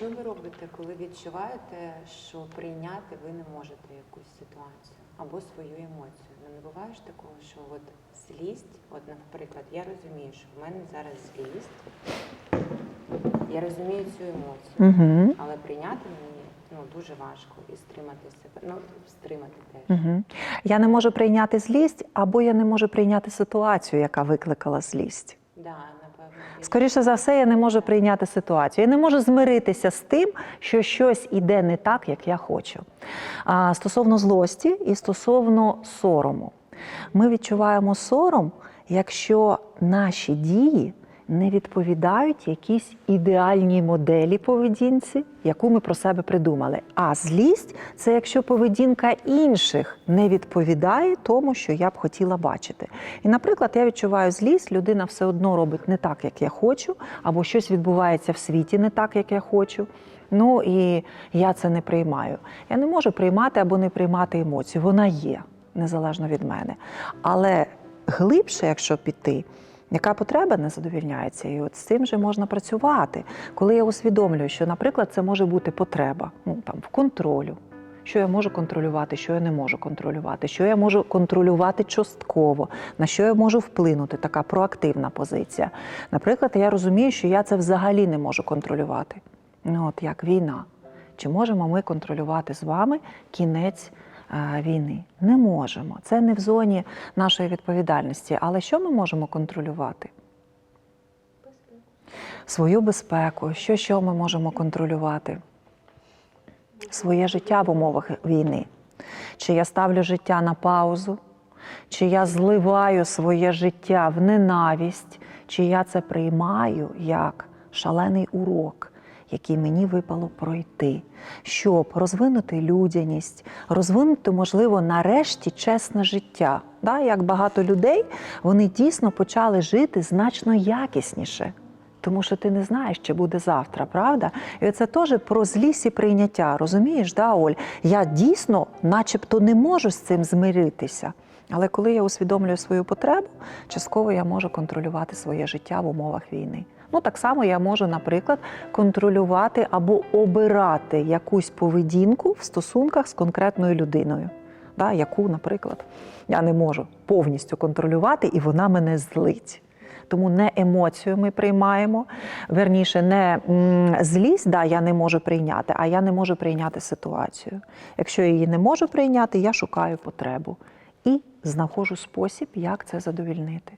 що ви робите, коли відчуваєте, що прийняти ви не можете якусь ситуацію або свою емоцію? Ну не буває ж такого, що от злість, от наприклад, я розумію, що в мене зараз злість, я розумію цю емоцію, Угу. але прийняти мені ну дуже важко і стримати себе. Ну стримати теж. Угу. Я не можу прийняти злість, або я не можу прийняти ситуацію, яка викликала злість. Да. Скоріше за все, я не можу прийняти ситуацію. Я не можу змиритися з тим, що щось іде не так, як я хочу. А стосовно злості і стосовно сорому, ми відчуваємо сором, якщо наші дії не відповідають якійсь ідеальній моделі поведінці, яку ми про себе придумали. А злість це якщо поведінка інших не відповідає тому, що я б хотіла бачити. І, наприклад, я відчуваю злість, людина все одно робить не так, як я хочу, або щось відбувається в світі не так, як я хочу. Ну і я це не приймаю. Я не можу приймати або не приймати емоцію. Вона є незалежно від мене. Але глибше, якщо піти, яка потреба не задовільняється, і от з цим же можна працювати. Коли я усвідомлюю, що, наприклад, це може бути потреба ну, там, в контролю. Що я можу контролювати, що я не можу контролювати, що я можу контролювати частково, на що я можу вплинути, така проактивна позиція. Наприклад, я розумію, що я це взагалі не можу контролювати. Ну, от як війна. Чи можемо ми контролювати з вами кінець війни? Не можемо. Це не в зоні нашої відповідальності. Але що ми можемо контролювати? Свою безпеку, що, що ми можемо контролювати? Своє життя в умовах війни. Чи я ставлю життя на паузу, чи я зливаю своє життя в ненависть, чи я це приймаю як шалений урок, який мені випало пройти, щоб розвинути людяність, розвинути, можливо, нарешті чесне життя. Да, як багато людей, вони дійсно почали жити значно якісніше. Тому що ти не знаєш, чи буде завтра, правда? І це теж про злість і прийняття. Розумієш, да, Оль? Я дійсно, начебто, не можу з цим змиритися. Але коли я усвідомлюю свою потребу, частково я можу контролювати своє життя в умовах війни. Ну так само я можу, наприклад, контролювати або обирати якусь поведінку в стосунках з конкретною людиною, да, яку, наприклад, я не можу повністю контролювати, і вона мене злить. Тому не емоцію ми приймаємо, верніше, не злість, да, я не можу прийняти, а я не можу прийняти ситуацію. Якщо я її не можу прийняти, я шукаю потребу і знаходжу спосіб, як це задовільнити.